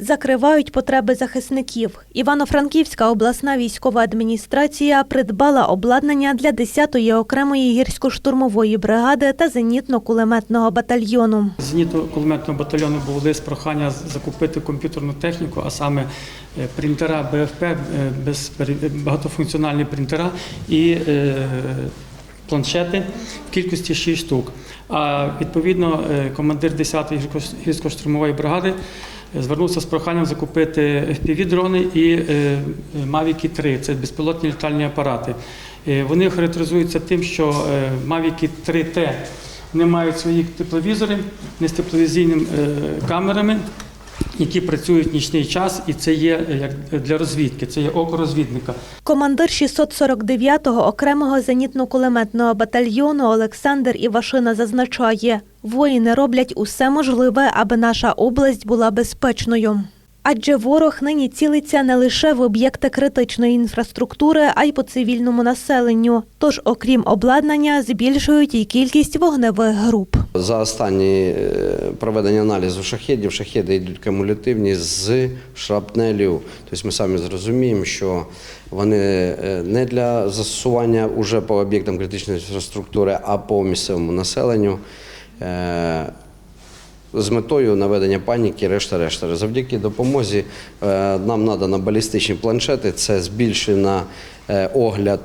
Закривають потреби захисників. Івано-Франківська обласна військова адміністрація придбала обладнання для 10-ї окремої гірсько-штурмової бригади та зенітно-кулеметного батальйону. Зенітно-кулеметного батальйону був лист прохання закупити комп'ютерну техніку, а саме е, принтера БФП, е, багатофункціональні принтера і е, планшети в кількості 6 штук. А відповідно командир 10-ї гірсько- гірсько-штурмової бригади звернувся з проханням закупити FPV-дрони і е, Mavic 3 це безпілотні літальні апарати. Е, Вони характеризуються тим, що е, Mavic 3T не мають свої тепловізори не з тепловізійними е, камерами, які працюють в нічний час, і це є е, як для розвідки, це є око розвідника. Командир 649-го окремого зенітно-кулеметного батальйону Олександр Івашина зазначає, воїни роблять усе можливе, аби наша область була безпечною. Адже ворог нині цілиться не лише в об'єкти критичної інфраструктури, а й по цивільному населенню. Тож, окрім обладнання, збільшують і кількість вогневих груп. За останні е, проведення аналізу шахедів, шахеди йдуть кумулятивні з шрапнелів. Тобто ми самі зрозуміємо, що вони е, не для застосування уже по об'єктам критичної інфраструктури, а по місцевому населенню. Е, з метою наведення паніки, решта решта. Завдяки допомозі нам надано балістичні планшети. Це збільшена огляд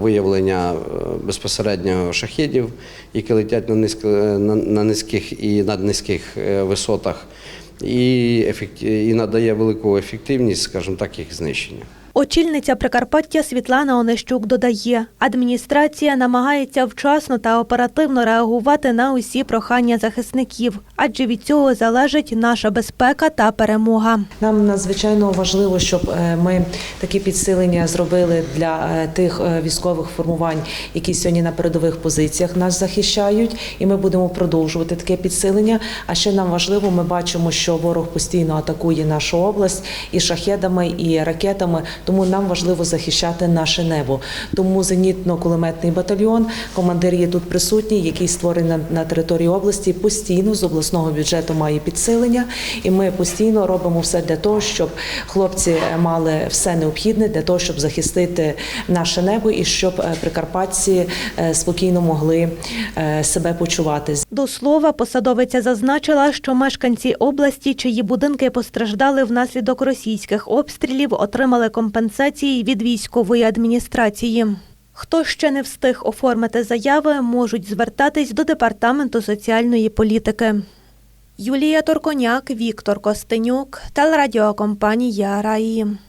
виявлення безпосередньо шахідів, які летять на, низько, на, низьких і наднизьких е, висотах, і, ефект, і надає велику ефективність, скажімо так, їх знищення. Очільниця Прикарпаття Світлана Онищук додає, адміністрація намагається вчасно та оперативно реагувати на усі прохання захисників, адже від цього залежить наша безпека та перемога. Нам надзвичайно важливо, щоб е, ми такі підсилення зробили для е, тих е, військових формувань, які сьогодні на передових позиціях нас захищають, і ми будемо продовжувати таке підсилення. А ще нам важливо, ми бачимо, що ворог постійно атакує нашу область і шахедами, і ракетами. Тому нам важливо захищати наше небо. Тому зенітно-кулеметний батальйон, командир є тут присутній, який створений на, території області, постійно з обласного бюджету має підсилення, і ми постійно робимо все для того, щоб хлопці мали все необхідне для того, щоб захистити наше небо і щоб е, прикарпатці е, спокійно могли е, себе почувати. До слова, посадовиця зазначила, що мешканці області, чиї будинки постраждали внаслідок російських обстрілів, отримали компенсації від військової адміністрації. Хто ще не встиг оформити заяви, можуть звертатись до департаменту соціальної політики. Юлія Торконяк, Віктор Костенюк, телерадіокомпанія Раї.